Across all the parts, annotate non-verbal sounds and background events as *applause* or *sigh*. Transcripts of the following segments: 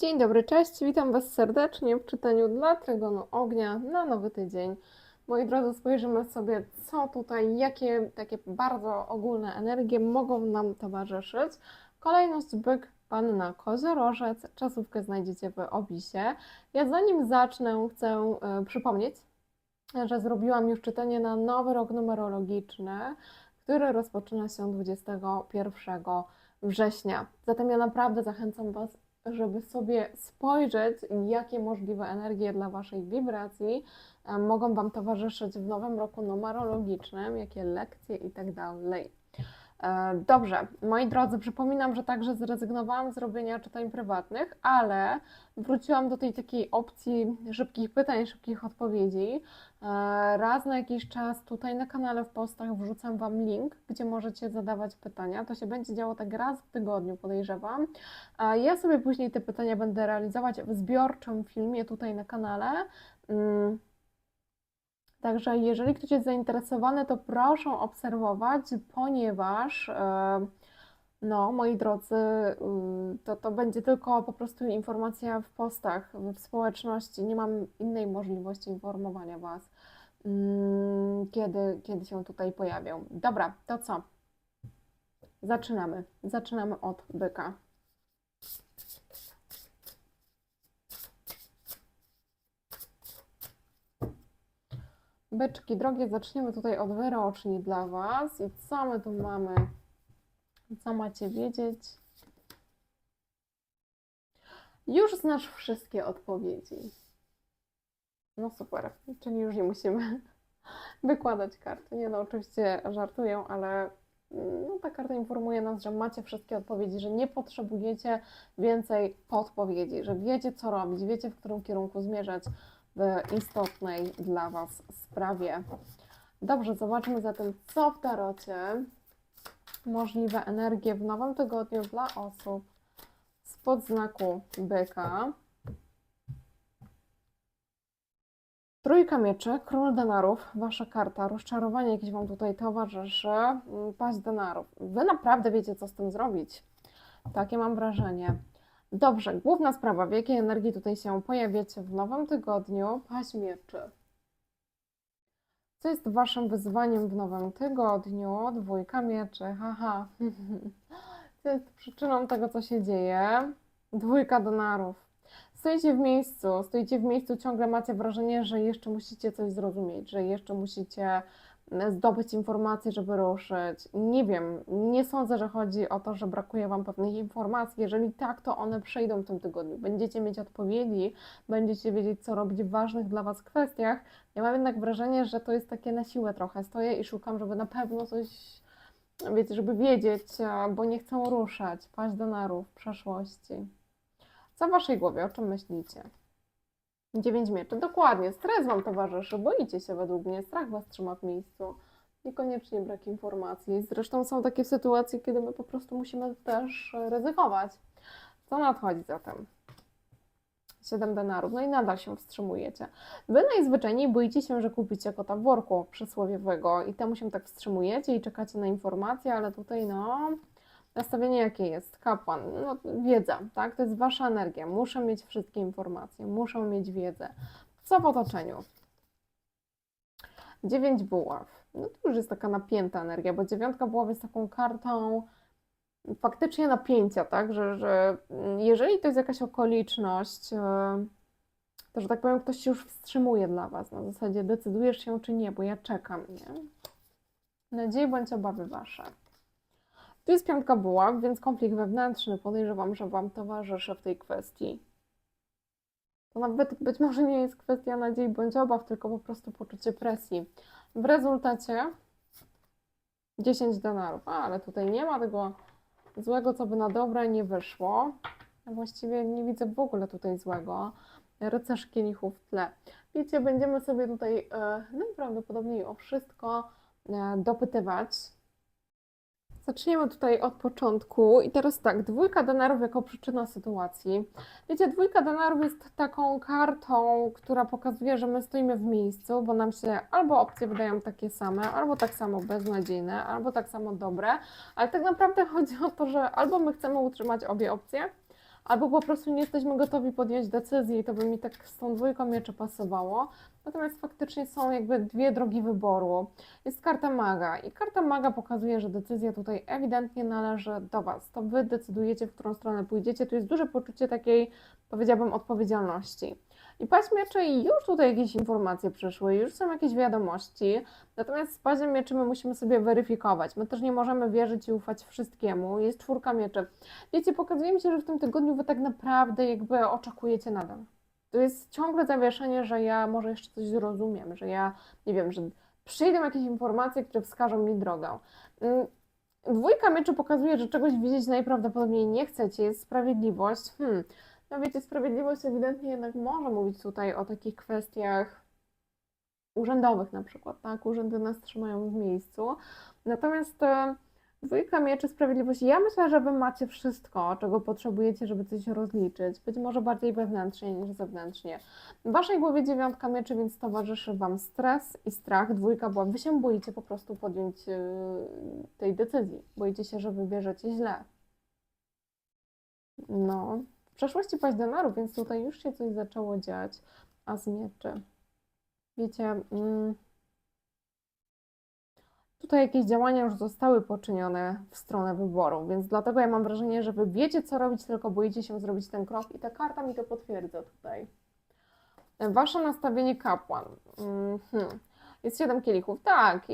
Dzień dobry, cześć, witam Was serdecznie w czytaniu dla Trygonu Ognia na nowy tydzień. Moi drodzy, spojrzymy sobie, co tutaj, jakie takie bardzo ogólne energie mogą nam towarzyszyć. Kolejność byk, panna, koziorożec, czasówkę znajdziecie w opisie. Ja zanim zacznę, chcę e, przypomnieć, że zrobiłam już czytanie na nowy rok numerologiczny, który rozpoczyna się 21 września. Zatem ja naprawdę zachęcam Was, żeby sobie spojrzeć, jakie możliwe energie dla Waszej wibracji e, mogą Wam towarzyszyć w nowym roku numerologicznym, jakie lekcje i tak. E, Dobrze, moi drodzy, przypominam, że także zrezygnowałam z robienia czytań prywatnych, ale wróciłam do tej takiej opcji szybkich pytań, szybkich odpowiedzi. E, Raz na jakiś czas tutaj na kanale w postach wrzucam Wam link, gdzie możecie zadawać pytania. To się będzie działo tak raz w tygodniu, podejrzewam. Ja sobie później te pytania będę realizować w zbiorczym filmie tutaj na kanale. Mm. Także jeżeli ktoś jest zainteresowany, to proszę obserwować, ponieważ e, no, moi drodzy, y, to, to będzie tylko po prostu informacja w postach, w społeczności. Nie mam innej możliwości informowania Was, mm, kiedy, kiedy się tutaj pojawią. Dobra, to co? Zaczynamy. Zaczynamy od byka. Byczki drogie, zaczniemy tutaj od wyroczni dla Was. I co my tu mamy? Co macie wiedzieć? Już znasz wszystkie odpowiedzi. No super, czyli już nie musimy *laughs* wykładać karty. Nie no, oczywiście żartuję, ale mm, no, ta karta informuje nas, że macie wszystkie odpowiedzi, że nie potrzebujecie więcej podpowiedzi, że wiecie co robić, wiecie w którym kierunku zmierzać w istotnej dla Was sprawie. Dobrze, zobaczmy zatem, co w tarocie możliwe energie w nowym tygodniu dla osób spod znaku byka. Trójka mieczy, król denarów, wasza karta, rozczarowanie jakieś wam tutaj towarzyszy, mm, paść denarów. Wy naprawdę wiecie, co z tym zrobić. Takie mam wrażenie. Dobrze, główna sprawa, w jakiej energii tutaj się pojawiacie w nowym tygodniu, paść mieczy. Co jest waszym wyzwaniem w nowym tygodniu? Dwójka mieczy, haha. *laughs* Co jest przyczyną tego, co się dzieje? Dwójka denarów. Stoicie w miejscu, stoicie w miejscu, ciągle macie wrażenie, że jeszcze musicie coś zrozumieć, że jeszcze musicie zdobyć informacje, żeby ruszyć. Nie wiem, nie sądzę, że chodzi o to, że brakuje Wam pewnych informacji. Jeżeli tak, to one przyjdą w tym tygodniu. Będziecie mieć odpowiedzi, będziecie wiedzieć, co robić w ważnych dla Was kwestiach. Ja mam jednak wrażenie, że to jest takie na siłę trochę. Stoję i szukam, żeby na pewno coś, wiecie, żeby wiedzieć, a, bo nie chcę ruszać, paść do narów przeszłości. Co w Waszej głowie, o czym myślicie? Dziewięć mieczy. Dokładnie, stres Wam towarzyszy, boicie się według mnie, strach Was trzyma w miejscu. Niekoniecznie brak informacji. Zresztą są takie sytuacje, kiedy my po prostu musimy też ryzykować. Co nadchodzi zatem? Siedem denarów, no i nadal się wstrzymujecie. Wy najzwyczajniej boicie się, że kupicie kota w worku przysłowiowego i temu się tak wstrzymujecie i czekacie na informacje, ale tutaj no, nastawienie jakie jest? Kapłan, no wiedza, tak? To jest wasza energia. Muszę mieć wszystkie informacje, muszę mieć wiedzę. Co w otoczeniu? Dziewięć buław. No to już jest taka napięta energia, bo dziewiątka buław jest taką kartą faktycznie napięcia, tak? Że, że jeżeli to jest jakaś okoliczność, e, to że tak powiem, ktoś się już wstrzymuje dla was. Na zasadzie decydujesz się czy nie, bo ja czekam, nie? Nadzieje bądź obawy wasze. Tu jest piątka buław, więc konflikt wewnętrzny podejrzewam, że Wam towarzyszy w tej kwestii. To nawet być może nie jest kwestia nadziei bądź obaw, tylko po prostu poczucie presji. W rezultacie 10 denarów. A, ale tutaj nie ma tego złego, co by na dobre nie wyszło. Ja właściwie nie widzę w ogóle tutaj złego. Rycerz kielichów w tle. Wiecie, będziemy sobie tutaj e, najprawdopodobniej o wszystko e, dopytywać. Zaczniemy tutaj od początku. I teraz tak, dwójka denarów jako przyczyna sytuacji. Wiecie, dwójka denarów jest taką kartą, która pokazuje, że my stoimy w miejscu, bo nam się albo opcje wydają takie same, albo tak samo beznadziejne, albo tak samo dobre, ale tak naprawdę *laughs* chodzi o to, że albo my chcemy utrzymać obie opcje, albo po prostu nie jesteśmy gotowi podjąć decyzji i to by mi tak z tą dwójką mieczy pasowało. Natomiast faktycznie są jakby dwie drogi wyboru. Jest karta maga i karta maga pokazuje, że decyzja tutaj ewidentnie należy do Was. To Wy decydujecie, w którą stronę pójdziecie. Tu jest duże poczucie takiej, powiedziałabym, odpowiedzialności. I paź mieczy już tutaj jakieś informacje przyszły, już są jakieś wiadomości, natomiast z paziem mieczy my musimy sobie weryfikować. My też nie możemy wierzyć i ufać wszystkiemu. Jest czwórka mieczy. Wiecie, pokazuje mi się, że w tym tygodniu Wy tak naprawdę jakby oczekujecie nadal. To jest ciągle zawieszenie, że ja może jeszcze coś zrozumiem, że ja, nie wiem, że przyjdą jakieś informacje, które wskażą mi drogę. Mm, Dwójka mieczy pokazuje, że czegoś widzieć najprawdopodobniej nie chcecie, jest sprawiedliwość. Hmm. No wiecie, sprawiedliwość ewidentnie jednak może mówić tutaj o takich kwestiach urzędowych na przykład, tak? Urzędy nas trzymają w miejscu. Natomiast dwójka mieczy sprawiedliwości, ja myślę, że wy macie wszystko, czego potrzebujecie, żeby coś rozliczyć. Być może bardziej wewnętrznie niż zewnętrznie. W waszej głowie dziewiątka mieczy, więc towarzyszy wam stres i strach. Dwójka, bo wy się boicie po prostu podjąć e, tej decyzji. Boicie się, że wybierzecie źle. No, w przeszłości paść denarów, więc tutaj już się coś zaczęło dziać. A z mieczy. Wiecie, mm, tutaj jakieś działania już zostały poczynione w stronę wyboru, więc dlatego ja mam wrażenie, że wy wiecie, co robić, tylko boicie się zrobić ten krok i ta karta mi to potwierdza tutaj. Wasze nastawienie kapłan. Mhm. Jest siedem kielichów. Tak,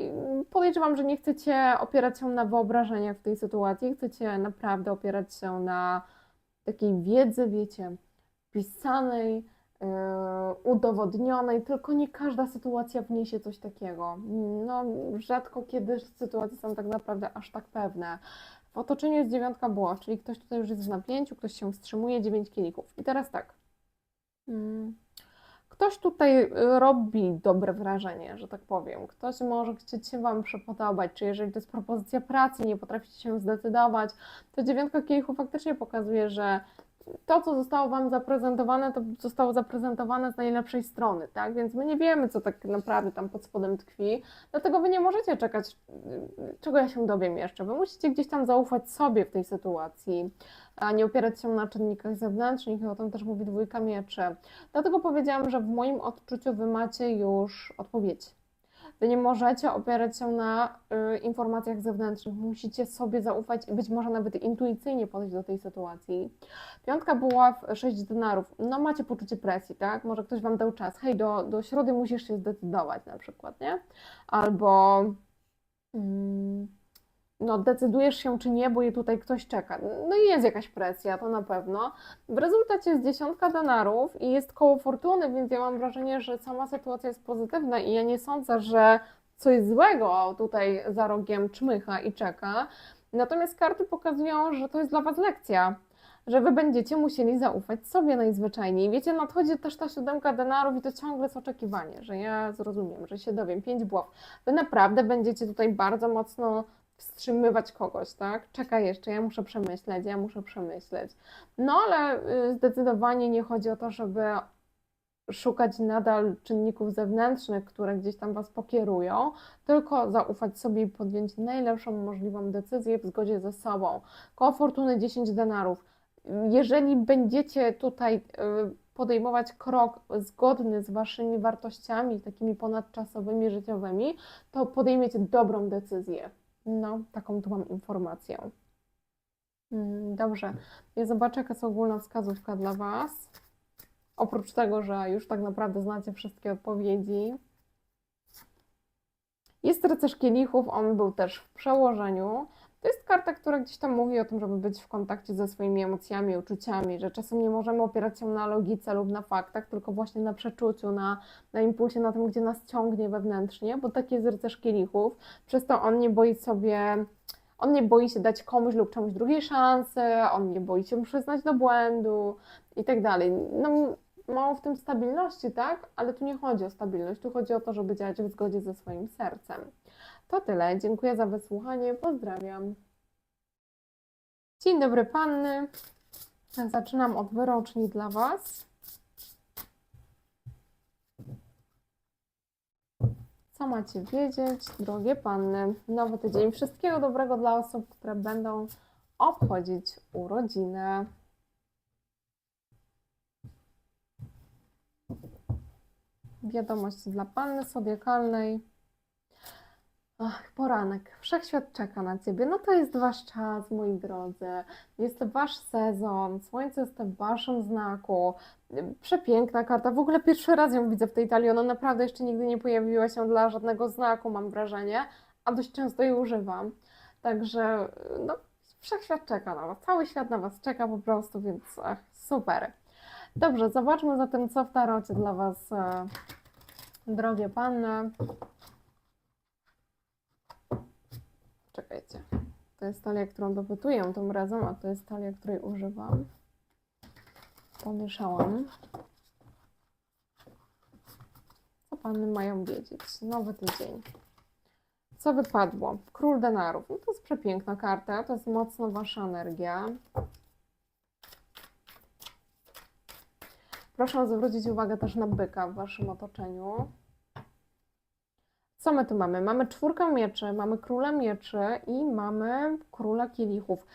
podejrzewam, że nie chcecie opierać się na wyobrażeniach w tej sytuacji, chcecie naprawdę opierać się na takiej wiedzy, wiecie, pisanej, udowodnionej, tylko nie każda sytuacja wniesie coś takiego. No, rzadko kiedy sytuacje są tak naprawdę aż tak pewne. W otoczeniu jest dziewiątka buław, czyli ktoś tutaj już jest w napięciu, ktoś się wstrzymuje, dziewięć kielichów. I teraz tak. Mm. Ktoś tutaj robi dobre wrażenie, że tak powiem. Ktoś może chcieć się Wam przypodobać, czy jeżeli to jest propozycja pracy, nie potraficie się zdecydować, to dziewiątka kielichów faktycznie pokazuje, że to, co zostało Wam zaprezentowane, to zostało zaprezentowane z najlepszej strony, tak? Więc my nie wiemy, co tak naprawdę tam pod spodem tkwi, dlatego Wy nie możecie czekać, y, czego ja się dowiem jeszcze. Wy musicie gdzieś tam zaufać sobie w tej sytuacji, a nie opierać się na czynnikach zewnętrznych i o tym też mówi dwójka mieczy. Dlatego powiedziałam, że w moim odczuciu Wy macie już odpowiedź. Nie możecie opierać się na y, informacjach zewnętrznych. Musicie sobie zaufać być może nawet intuicyjnie podejść do tej sytuacji. Piątka była w 6 denarów. No macie poczucie presji, tak? Może ktoś Wam dał czas. Hej, do, do środy musisz się zdecydować na przykład, nie? Albo... Mm, no, decydujesz się czy nie, bo je tutaj ktoś czeka. No i jest jakaś presja, to na pewno. W rezultacie jest dziesiątka denarów i jest koło fortuny, więc ja mam wrażenie, że sama sytuacja jest pozytywna i ja nie sądzę, że coś złego tutaj za rogiem czmycha i czeka. Natomiast karty pokazują, że to jest dla Was lekcja. Że wy będziecie musieli zaufać sobie najzwyczajniej. Wiecie, nadchodzi też ta siódemka denarów i to ciągle jest oczekiwanie, że ja zrozumiem, że się dowiem. Pięć buław. Wy naprawdę będziecie tutaj bardzo mocno wstrzymywać kogoś, tak? Czekaj jeszcze, ja muszę przemyśleć, ja muszę przemyśleć. No ale y, zdecydowanie nie chodzi o to, żeby szukać nadal czynników zewnętrznych, które gdzieś tam Was pokierują, tylko zaufać sobie i podjąć najlepszą możliwą decyzję w zgodzie ze sobą. Koło fortuny 10 denarów. Jeżeli będziecie tutaj y, podejmować krok zgodny z Waszymi wartościami, takimi ponadczasowymi, życiowymi, to podejmiecie dobrą decyzję. No, taką tu mam informację. Mm, Dobrze, ja zobaczę, jaka jest ogólna wskazówka dla Was. Oprócz tego, że już tak naprawdę znacie wszystkie odpowiedzi. Jest rycerz kielichów, on był też w przełożeniu. To jest karta, która gdzieś tam mówi o tym, żeby być w kontakcie ze swoimi emocjami, uczuciami, że czasem nie możemy opierać się na logice lub na faktach, tylko właśnie na przeczuciu, na, na impulsie, na tym, gdzie nas ciągnie wewnętrznie, bo taki jest rycerz kielichów. Przez to on nie boi sobie, on nie boi się dać komuś lub czemuś drugiej szansy, on nie boi się przyznać do błędu i tak dalej. No, mało w tym stabilności, tak? Ale tu nie chodzi o stabilność, tu chodzi o to, żeby działać w zgodzie ze swoim sercem. To tyle. Dziękuję za wysłuchanie. Pozdrawiam. Dzień dobry panny. Zaczynam od wyroczni dla Was. Co macie wiedzieć, drogie panny? Nowy tydzień. Wszystkiego dobrego dla osób, które będą obchodzić urodziny. Wiadomość dla panny zodiakalnej. Ach, poranek. Wszechświat czeka na ciebie. No to jest wasz czas, moi drodzy. Jest to wasz sezon. Słońce jest w waszym znaku. Przepiękna karta. W ogóle pierwszy raz ją widzę w tej talii. Ona naprawdę jeszcze nigdy nie pojawiła się dla żadnego znaku, mam wrażenie, a dość często jej używam. Także, no, wszechświat czeka na was. Cały świat na was czeka po prostu, więc ach, super. Dobrze, zobaczmy zatem, co w tarocie dla was, e, drogie panny. Czekajcie. To jest talia, którą dopytuję tym razem, a to jest talia, której używam. Pomieszałam. Co panny mają wiedzieć? Nowy tydzień. Co wypadło? Król denarów. No to jest przepiękna karta, to jest mocno wasza energia. Proszę zwrócić uwagę też na byka w waszym otoczeniu. Co my tu mamy? Mamy czwórkę mieczy, mamy króla mieczy i mamy króla kielichów.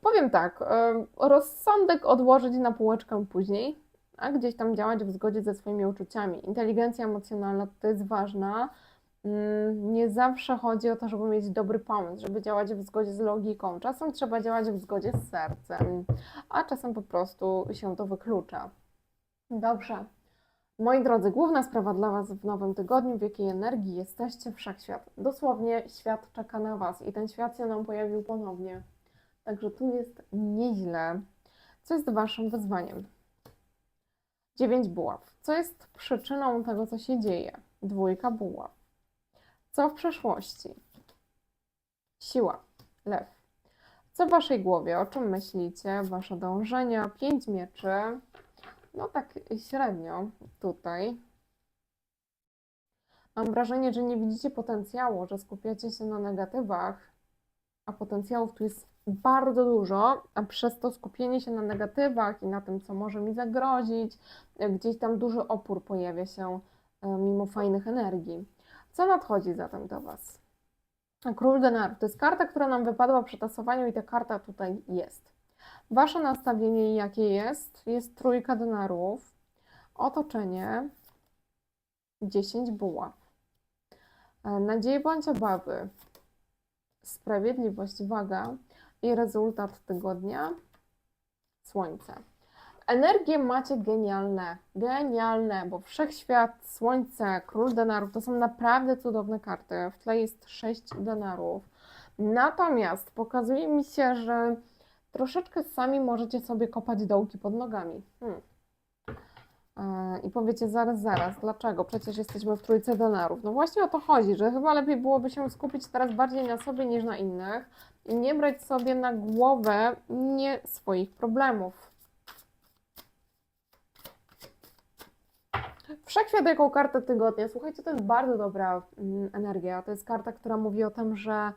Powiem tak, em, rozsądek odłożyć na półeczkę później, a gdzieś tam działać w zgodzie ze swoimi uczuciami. Inteligencja emocjonalna to jest ważna. Mm, Nie zawsze chodzi o to, żeby mieć dobry pomysł, żeby działać w zgodzie z logiką. Czasem trzeba działać w zgodzie z sercem, a czasem po prostu się to wyklucza. Dobrze. Moi drodzy, główna sprawa dla Was w nowym tygodniu, w jakiej energii jesteście, wszechświat. Dosłownie świat czeka na Was i ten świat się nam pojawił ponownie. Także tu jest nieźle. Co jest Waszym wyzwaniem? Dziewięć buław. Co jest przyczyną tego, co się dzieje? Dwójka buław. Co w przeszłości? Siła. Lew. Co w Waszej głowie? O czym myślicie? Wasze dążenia? Pięć mieczy. No tak średnio tutaj. Mam wrażenie, że nie widzicie potencjału, że skupiacie się na negatywach, a potencjałów tu jest bardzo dużo, a przez to skupienie się na negatywach i na tym, co może mi zagrozić, gdzieś tam duży opór pojawia się e, mimo fajnych energii. Co nadchodzi zatem do Was? Król denarów to jest karta, która nam wypadła przy tasowaniu i ta karta tutaj jest. Wasze nastawienie jakie jest? Jest trójka denarów, otoczenie, 10 buław. E, Nadzieje bądź obawy, sprawiedliwość, waga i rezultat tygodnia, słońce. Energie macie genialne, genialne, bo wszechświat, słońce, król denarów to są naprawdę cudowne karty. W tle jest 6 denarów. Natomiast pokazuje mi się, że troszeczkę sami możecie sobie kopać dołki pod nogami. Hmm. E, I powiecie zaraz, zaraz, dlaczego? Przecież jesteśmy w trójce denarów. No właśnie o to chodzi, że chyba lepiej byłoby się skupić teraz bardziej na sobie niż na innych i nie brać sobie na głowę nie swoich problemów. Wszechświat jako karta tygodnia. Słuchajcie, to jest bardzo dobra mm, energia. To jest karta, która mówi o tym, że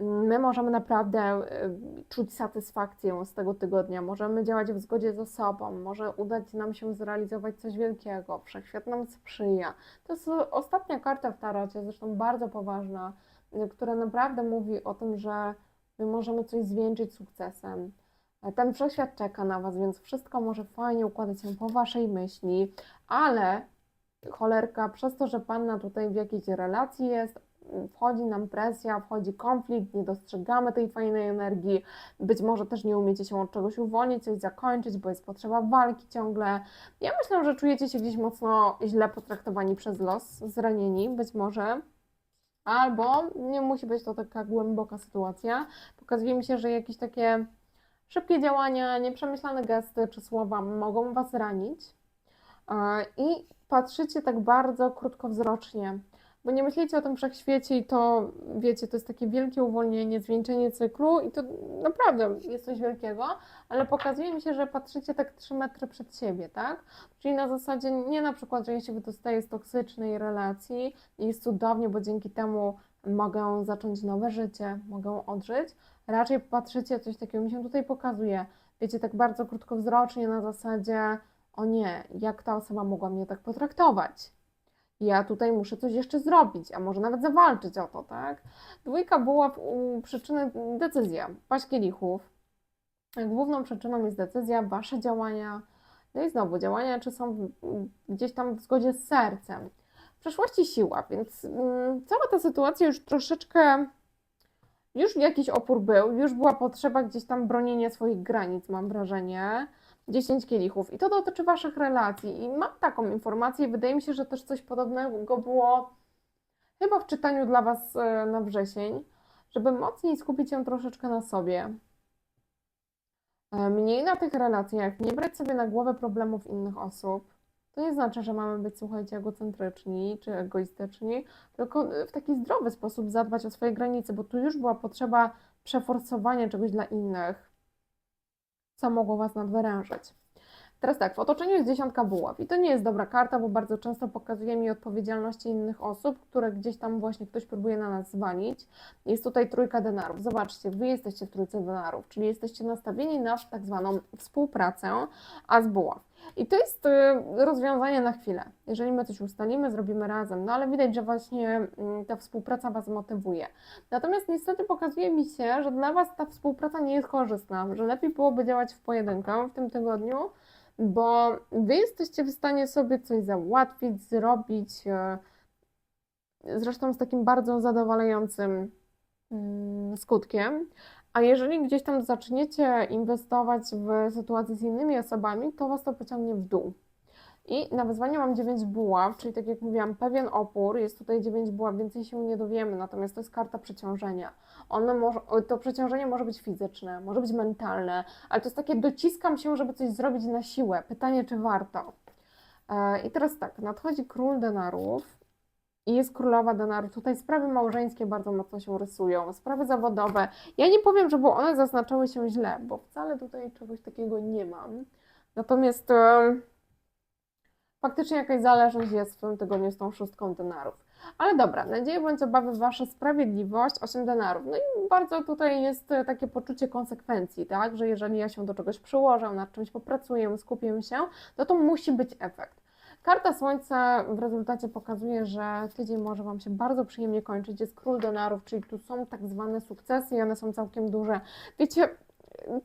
my możemy naprawdę y, czuć satysfakcję z tego tygodnia. Możemy działać w zgodzie ze sobą. Może udać nam się zrealizować coś wielkiego. Wszechświat nam sprzyja. To jest ostatnia karta w tarocie, zresztą bardzo poważna, y, która naprawdę mówi o tym, że my możemy coś zwieńczyć sukcesem. Ten wszechświat czeka na Was, więc wszystko może fajnie układać się po Waszej myśli, ale cholerka, przez to, że Panna tutaj w jakiejś relacji jest, wchodzi nam presja, wchodzi konflikt, nie dostrzegamy tej fajnej energii, być może też nie umiecie się od czegoś uwolnić, coś zakończyć, bo jest potrzeba walki ciągle. Ja myślę, że czujecie się gdzieś mocno źle potraktowani przez los, zranieni być może. Albo nie musi być to taka głęboka sytuacja. Pokazuje mi się, że jakieś takie szybkie działania, nieprzemyślane gesty czy słowa mogą Was ranić. E, I patrzycie tak bardzo krótkowzrocznie, bo nie myślicie o tym wszechświecie i to, wiecie, to jest takie wielkie uwolnienie, zwieńczenie cyklu i to naprawdę jest coś wielkiego, ale pokazuje mi się, że patrzycie tak 3 metry przed siebie, tak? Czyli na zasadzie nie na przykład, że ja się wydostaję z toksycznej relacji i jest cudownie, bo dzięki temu mogę zacząć nowe życie, mogę odżyć, raczej patrzycie coś takiego, mi się tutaj pokazuje, wiecie, tak bardzo krótkowzrocznie na zasadzie o nie, jak ta osoba mogła mnie tak potraktować? Ja tutaj muszę coś jeszcze zrobić, a może nawet zawalczyć o to, tak? Dwójka była w, u przyczyny decyzja, paść kielichów. Główną przyczyną jest decyzja, wasze działania, no i znowu działania, czy są gdzieś tam w zgodzie z sercem. w przeszłości siła, więc mm, cała ta sytuacja już troszeczkę, już jakiś opór był, już była potrzeba gdzieś tam bronienia swoich granic, mam wrażenie. 10 kielichów. I to dotyczy Waszych relacji. I mam taką informację, i wydaje mi się, że też coś podobnego było chyba w czytaniu dla Was e, na wrzesień, żeby mocniej skupić się troszeczkę na sobie. E, Mniej na tych relacjach, nie brać sobie na głowę problemów innych osób. To nie znaczy, że mamy być, słuchajcie, egocentryczni czy egoistyczni, tylko e, w taki zdrowy sposób zadbać o swoje granice, bo tu już była potrzeba przeforsowania czegoś dla innych, co mogło Was nadwyrężyć. Teraz tak, w otoczeniu jest dziesiątka buław i to nie jest dobra karta, bo bardzo często pokazuje mi odpowiedzialności innych osób, które gdzieś tam właśnie ktoś próbuje na nas zwalić. Jest tutaj trójka denarów. Zobaczcie, Wy jesteście w trójce denarów, czyli jesteście nastawieni na tak zwaną współpracę, a z buław. I to jest y, rozwiązanie na chwilę. Jeżeli my coś ustalimy, zrobimy razem, no ale widać, że właśnie mm, ta współpraca Was motywuje. Natomiast niestety pokazuje mi się, że dla Was ta współpraca nie jest korzystna, że lepiej byłoby działać w pojedynkę w tym tygodniu, bo Wy jesteście w stanie sobie coś załatwić, zrobić, e, zresztą z takim bardzo zadowalającym mm, skutkiem. A jeżeli gdzieś tam zaczniecie inwestować w sytuacje z innymi osobami, to Was to pociągnie w dół. I na wyzwanie mam 9 buław, czyli tak jak mówiłam, pewien opór, jest tutaj 9 buław, więcej się nie dowiemy, natomiast to jest karta przeciążenia. One może, to przeciążenie może być fizyczne, może być mentalne, ale to jest takie dociskam się, żeby coś zrobić na siłę. Pytanie, czy warto. E, I teraz tak, nadchodzi król denarów i jest królowa denarów. Tutaj sprawy małżeńskie bardzo mocno się rysują, sprawy zawodowe. Ja nie powiem, żeby one zaznaczały się źle, bo wcale tutaj czegoś takiego nie mam. Natomiast faktycznie jakaś zależność jest w tym tygodniu z tą szóstką denarów. Ale dobra, nadzieję bądź obawy Wasza sprawiedliwość, 8 denarów. No i bardzo tutaj jest e, takie poczucie konsekwencji, tak? Że jeżeli ja się do czegoś przyłożę, nad czymś popracuję, skupię się, no to musi być efekt. Karta Słońca w rezultacie pokazuje, że tydzień może Wam się bardzo przyjemnie kończyć. Jest król denarów, czyli tu są tak zwane sukcesy i one są całkiem duże. Wiecie,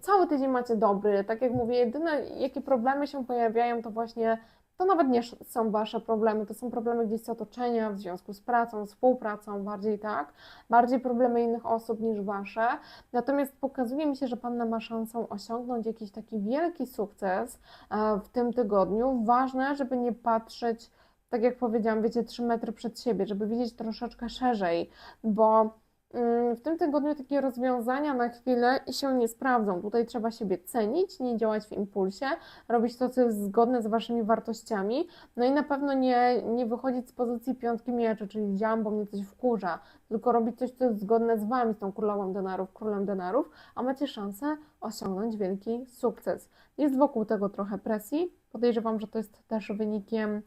cały tydzień macie dobry. Tak jak mówię, jedyne jakie problemy się pojawiają, to właśnie to nawet nie są Wasze problemy, to są problemy gdzieś z otoczenia, w związku z pracą, współpracą, bardziej tak, bardziej problemy innych osób niż Wasze. Natomiast pokazuje mi się, że Panna ma szansę osiągnąć jakiś taki wielki sukces e, w tym tygodniu. Ważne, żeby nie patrzeć, tak jak powiedziałam, wiecie, 3 metry przed siebie, żeby widzieć troszeczkę szerzej, bo w tym tygodniu takie rozwiązania na chwilę się nie sprawdzą. Tutaj trzeba siebie cenić, nie działać w impulsie, robić to, co jest zgodne z Waszymi wartościami, no i na pewno nie, nie wychodzić z pozycji piątki mieczy, czyli działam, bo mnie coś wkurza, tylko robić coś, co jest zgodne z Wami, z tą królową denarów, królem denarów, a macie szansę osiągnąć wielki sukces. Jest wokół tego trochę presji. Podejrzewam, że to jest też wynikiem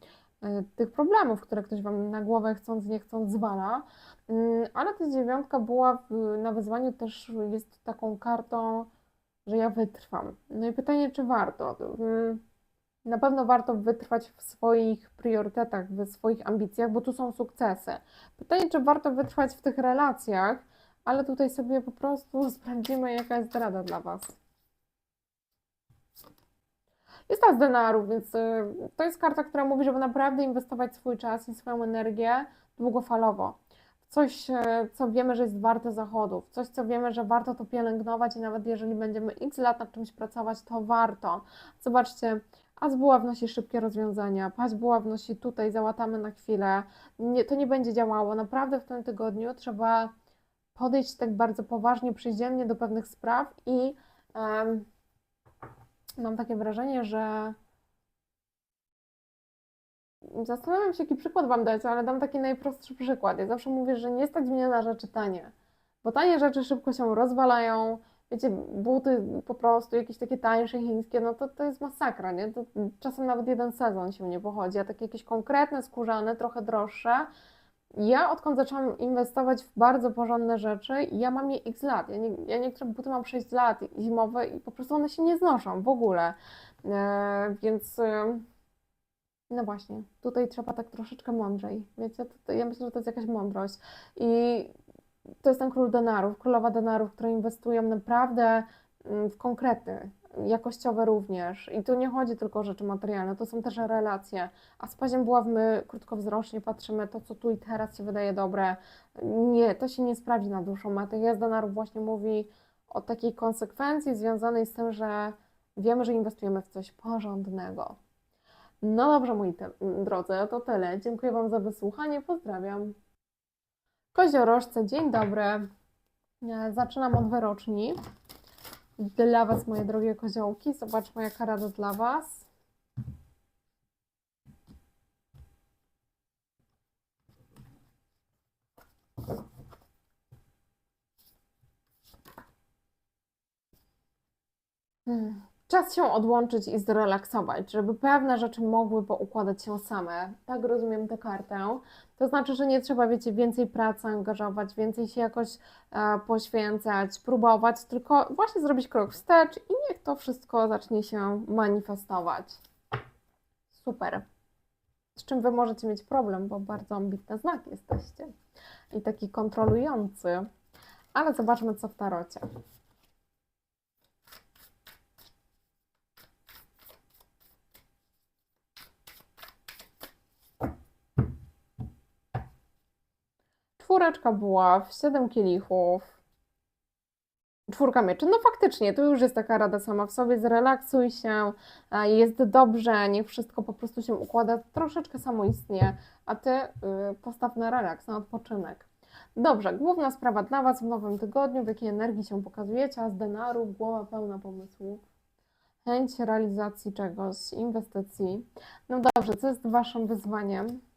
tych problemów, które ktoś Wam na głowę chcąc, nie chcąc zwala. Mm, Ale ta dziewiątka była w, na wyzwaniu też jest taką kartą, że ja wytrwam. No i pytanie, czy warto? Mm, Na pewno warto wytrwać w swoich priorytetach, w swoich ambicjach, bo tu są sukcesy. Pytanie, czy warto wytrwać w tych relacjach, ale tutaj sobie po prostu *laughs* sprawdzimy, jaka jest rada dla Was. Jest ta z denarów, więc y, to jest karta, która mówi, żeby naprawdę inwestować swój czas i swoją energię długofalowo coś, e, co wiemy, że jest warte zachodów, coś, co wiemy, że warto to pielęgnować i nawet jeżeli będziemy x lat nad czymś pracować, to warto. Zobaczcie, Azbuła wnosi szybkie rozwiązania, Paźbuła wnosi tutaj, załatamy na chwilę. Nie, to nie będzie działało. Naprawdę w tym tygodniu trzeba podejść tak bardzo poważnie, przyziemnie do pewnych spraw i um, mam takie wrażenie, że Zastanawiam się, jaki przykład Wam dać, ale dam taki najprostszy przykład. Ja zawsze mówię, że nie stać mnie na rzeczy tanie, bo tanie rzeczy szybko się rozwalają. Wiecie, buty po prostu, jakieś takie tańsze chińskie, no to to jest masakra, nie? To czasem nawet jeden sezon się nie pochodzi, a takie jakieś konkretne, skórzane, trochę droższe. Ja odkąd zaczęłam inwestować w bardzo porządne rzeczy, ja mam je x lat. Ja, nie, ja niektóre buty mam 6 lat zimowe i po prostu one się nie znoszą w ogóle. E, więc... E, no właśnie, tutaj trzeba tak troszeczkę mądrzej. To, to, ja myślę, że to jest jakaś mądrość. I to jest ten król denarów, królowa denarów, które inwestują naprawdę mm, w konkrety, jakościowe również. I tu nie chodzi tylko o rzeczy materialne, to są też relacje. A z paziem buławmy krótkowzrocznie patrzymy to, co tu i teraz się wydaje dobre. Nie, to się nie sprawdzi na dłuższą metę. Jazda na właśnie mówi o takiej konsekwencji związanej z tym, że wiemy, że inwestujemy w coś porządnego. No dobrze, moi drodzy, to tyle. Dziękuję Wam za wysłuchanie. Pozdrawiam. Koziorożce, dzień dobry. E, Zaczynam od wyroczni. Dla Was, moje drogie koziołki, zobaczmy, jaka rada dla Was. Hmm. Czas się odłączyć i zrelaksować, żeby pewne rzeczy mogły poukładać się same. Tak rozumiem tę kartę. To znaczy, że nie trzeba, wiecie, więcej pracy angażować, więcej się jakoś e, poświęcać, próbować, tylko właśnie zrobić krok wstecz i niech to wszystko zacznie się manifestować. Super. Z czym Wy możecie mieć problem, bo bardzo ambitny znak jesteście i taki kontrolujący. Ale zobaczmy, co w tarocie. Czwóreczka buław, siedem kielichów, czwórka mieczy. No faktycznie, to już jest taka rada sama w sobie, zrelaksuj się, jest dobrze, niech wszystko po prostu się układa, troszeczkę samoistnie, a Ty y, postaw na relaks, na odpoczynek. Dobrze, główna sprawa dla Was w nowym tygodniu, w jakiej energii się pokazujecie, a z denarów, głowa pełna pomysłów, chęć realizacji czegoś, inwestycji. No dobrze, co jest Waszym wyzwaniem?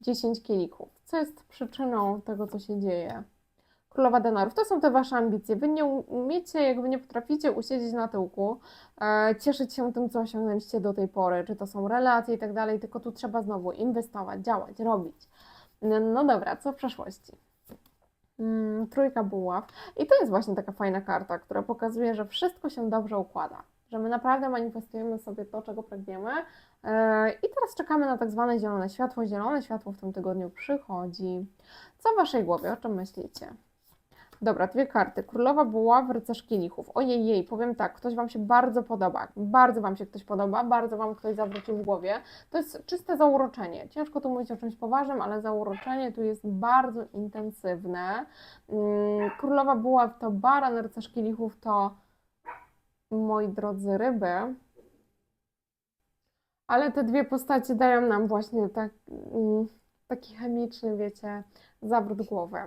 10 kielichów. Co jest przyczyną tego, co się dzieje? Królowa denarów. To są te wasze ambicje. Wy nie umiecie, jakby nie potraficie usiedzieć na tyłku, e, cieszyć się tym, co osiągnęliście do tej pory, czy to są relacje i tak dalej, tylko tu trzeba znowu inwestować, działać, robić. No, no dobra, co w przeszłości? Mm, trójka buław. I to jest właśnie taka fajna karta, która pokazuje, że wszystko się dobrze układa. Że my naprawdę manifestujemy sobie to, czego pragniemy, E, I teraz czekamy na tak zwane zielone światło. Zielone światło w tym tygodniu przychodzi. Co w Waszej głowie? O czym myślicie? Dobra, dwie karty. Królowa buław, rycerz kielichów. Ojej, jej, powiem tak, ktoś Wam się bardzo podoba. Bardzo Wam się ktoś podoba, bardzo Wam ktoś zawrócił w głowie. To jest czyste zauroczenie. Ciężko tu mówić o czymś poważnym, ale zauroczenie tu jest bardzo intensywne. Mm, Królowa buław to baran, rycerz kielichów to, moi drodzy, ryby. Ale te dwie postacie dają nam właśnie tak, mm, taki chemiczny, wiecie, zawrót głowy.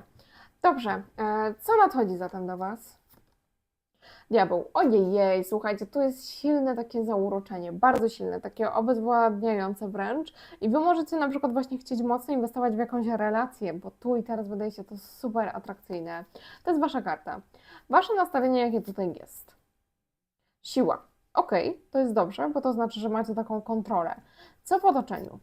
Dobrze, e, co nadchodzi zatem do Was? Diabeł, ojej, jej, słuchajcie, tu jest silne takie zauroczenie, bardzo silne, takie obezwładniające wręcz i Wy możecie na przykład właśnie chcieć mocno inwestować w jakąś relację, bo tu i teraz wydaje się to super atrakcyjne. To jest Wasza karta. Wasze nastawienie, jakie tutaj jest? Siła. Ok, to jest dobrze, bo to znaczy, że macie taką kontrolę. Co w otoczeniu?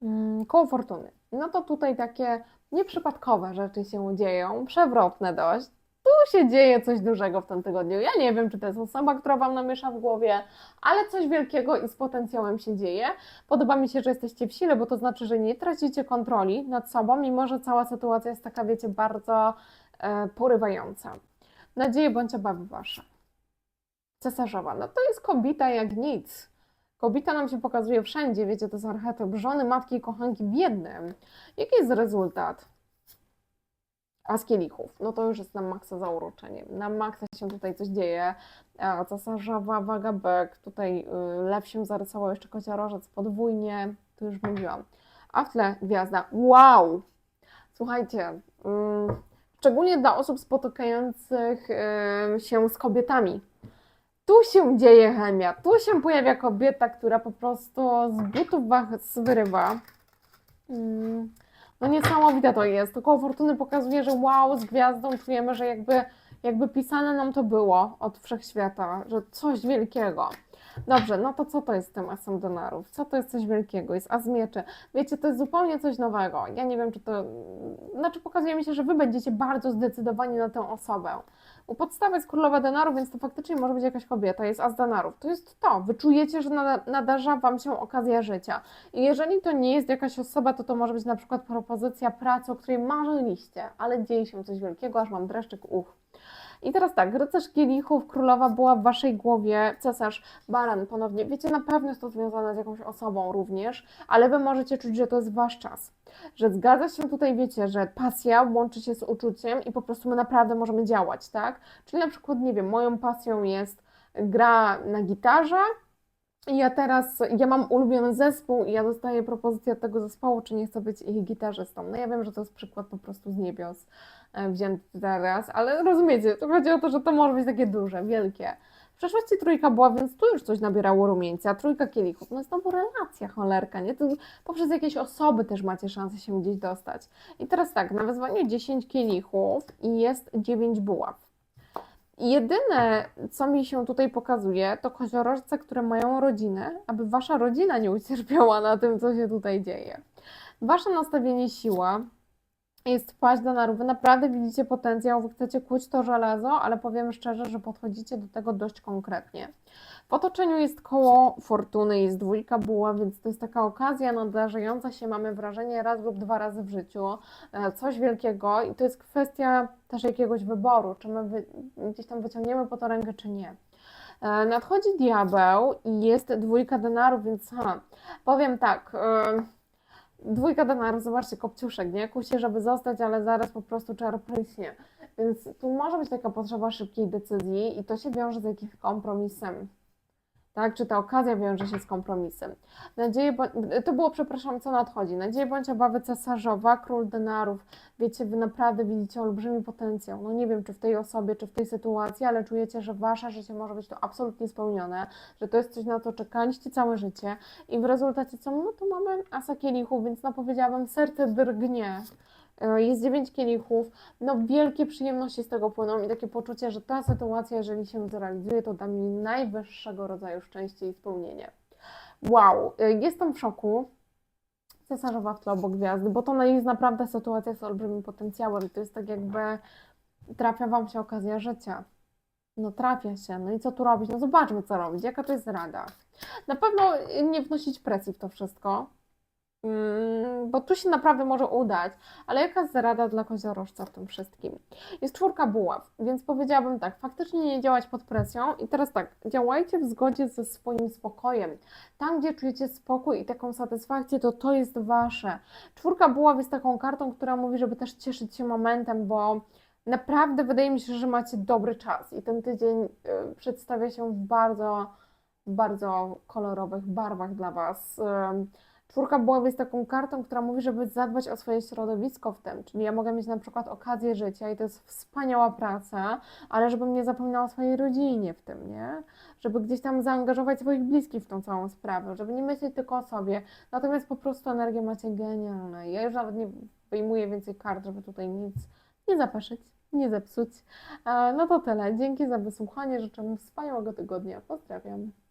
Hmm, koło fortuny. No to tutaj takie nieprzypadkowe rzeczy się dzieją, przewrotne dość. Tu się dzieje coś dużego w tym tygodniu. Ja nie wiem, czy to jest osoba, która Wam namiesza w głowie, ale coś wielkiego i z potencjałem się dzieje. Podoba mi się, że jesteście w sile, bo to znaczy, że nie tracicie kontroli nad sobą, mimo że cała sytuacja jest taka, wiecie, bardzo e, porywająca. Nadzieje bądź obawy Wasze cesarzowa. No to jest kobita jak nic. Kobita nam się pokazuje wszędzie, wiecie, to jest archetyp żony, matki i kochanki w jednym. Jaki jest rezultat? A z kielichów, no to już jest na maksa zauroczenie. Na maksa się tutaj coś dzieje. Cesarzowa, waga bek, tutaj y, lew się zarysował, jeszcze kociarożec podwójnie, to już mówiłam. A w tle gwiazda. Wow! Słuchajcie, yy, szczególnie dla osób spotykających yy, się z kobietami, tu się dzieje chemia, tu się pojawia kobieta, która po prostu z butów was wyrywa. Mm, no niesamowite to jest. Koło fortuny pokazuje, że wow, z gwiazdą czujemy, że jakby, jakby pisane nam to było od wszechświata, że coś wielkiego. Dobrze, no to co to jest z tym asem denarów? Co to jest coś wielkiego? Jest as mieczy. Wiecie, to jest zupełnie coś nowego. Ja nie wiem, czy to... Znaczy pokazuje mi się, że Wy będziecie bardzo zdecydowani na tę osobę. U podstawy jest królowa denarów, więc to faktycznie może być jakaś kobieta, jest as denarów. To jest to. Wy czujecie, że nadarza Wam się okazja życia. I jeżeli to nie jest jakaś osoba, to to może być na przykład propozycja pracy, o której marzyliście, ale dzieje się coś wielkiego, aż mam dreszczyk uch. I teraz tak, rycerz kielichów, królowa była w waszej głowie, cesarz, baran ponownie. Wiecie, na pewno jest to związane z jakąś osobą również, ale wy możecie czuć, że to jest wasz czas. Że zgadza się tutaj, wiecie, że pasja łączy się z uczuciem i po prostu my naprawdę możemy działać, tak? Czyli na przykład, nie wiem, moją pasją jest gra na gitarze, ja teraz, ja mam ulubiony zespół i ja dostaję propozycję od tego zespołu, czy nie chcę być ich gitarzystą. No ja wiem, że to jest przykład po prostu z niebios e, wzięty teraz, ale rozumiecie, to chodzi o to, że to może być takie duże, wielkie. W przeszłości trójka była, więc tu już coś nabierało rumieńca, trójka kielichów, no znowu relacja, cholerka, nie? To poprzez jakieś osoby też macie szansę się gdzieś dostać. I teraz tak, na wezwaniu 10 kielichów i jest 9 buław. Jedyne, co mi się tutaj pokazuje, to koziorożce, które mają rodzinę, aby wasza rodzina nie ucierpiała na tym, co się tutaj dzieje. Wasze nastawienie siła jest wpaść do naru. Wy naprawdę widzicie potencjał, wy chcecie kłuć to żelazo, ale powiem szczerze, że podchodzicie do tego dość konkretnie. W otoczeniu jest koło fortuny, jest dwójka buła, więc to jest taka okazja nadarzająca się, mamy wrażenie, raz lub dwa razy w życiu, e, coś wielkiego i to jest kwestia też jakiegoś wyboru, czy my wy, gdzieś tam wyciągniemy po to rękę, czy nie. E, Nadchodzi diabeł i jest dwójka denarów, więc ha, powiem tak, e, dwójka denarów, zobaczcie, kopciuszek, nie? Kusie, żeby zostać, ale zaraz po prostu czar pryśnie. Więc tu może być taka potrzeba szybkiej decyzji i to się wiąże z jakimś kompromisem. Tak? Czy ta okazja wiąże się z kompromisem? Nadzieję, bo... To było, przepraszam, co nadchodzi. Nadzieję bądź obawy cesarzowa, król denarów. Wiecie, wy naprawdę widzicie olbrzymi potencjał. No nie wiem, czy w tej osobie, czy w tej sytuacji, ale czujecie, że wasze życie może być to absolutnie spełnione, że to jest coś, na co czekaliście całe życie i w rezultacie co? No to mamy asa kielichów, więc no powiedziałabym, serce drgnie. E, Jest dziewięć kielichów, no wielkie przyjemności z tego płyną i takie poczucie, że ta sytuacja, jeżeli się zrealizuje, to da mi najwyższego rodzaju szczęście i spełnienie. Wow, e, jestem w szoku. Cesarzowa w tle obok gwiazdy, bo to jest naprawdę sytuacja z olbrzymim potencjałem. To jest tak jakby trafia wam się okazja życia. No trafia się, no i co tu robić? No zobaczmy co robić, jaka to jest rada. Na pewno nie wnosić presji w to wszystko, bo tu się naprawdę może udać, ale jaka jest rada dla koziorożca w tym wszystkim? Jest czwórka buław, więc powiedziałabym tak, faktycznie nie działać pod presją i teraz tak, działajcie w zgodzie ze swoim spokojem. Tam, gdzie czujecie spokój i taką satysfakcję, to to jest wasze. Czwórka buław jest taką kartą, która mówi, żeby też cieszyć się momentem, bo naprawdę wydaje mi się, że macie dobry czas i ten tydzień y, przedstawia się w bardzo, bardzo kolorowych barwach dla was. Czwórka buław jest taką kartą, która mówi, żeby zadbać o swoje środowisko w tym. Czyli ja mogę mieć na przykład okazję życia i to jest wspaniała praca, ale żebym nie zapominała o swojej rodzinie w tym, nie? Żeby gdzieś tam zaangażować swoich bliskich w tą całą sprawę, żeby nie myśleć tylko o sobie. Natomiast po prostu energię macie genialne. Ja już nawet nie wyjmuję więcej kart, żeby tutaj nic nie zapeszyć, nie zepsuć. E, No to tyle. Dzięki za wysłuchanie. Życzę wspaniałego tygodnia. Pozdrawiam.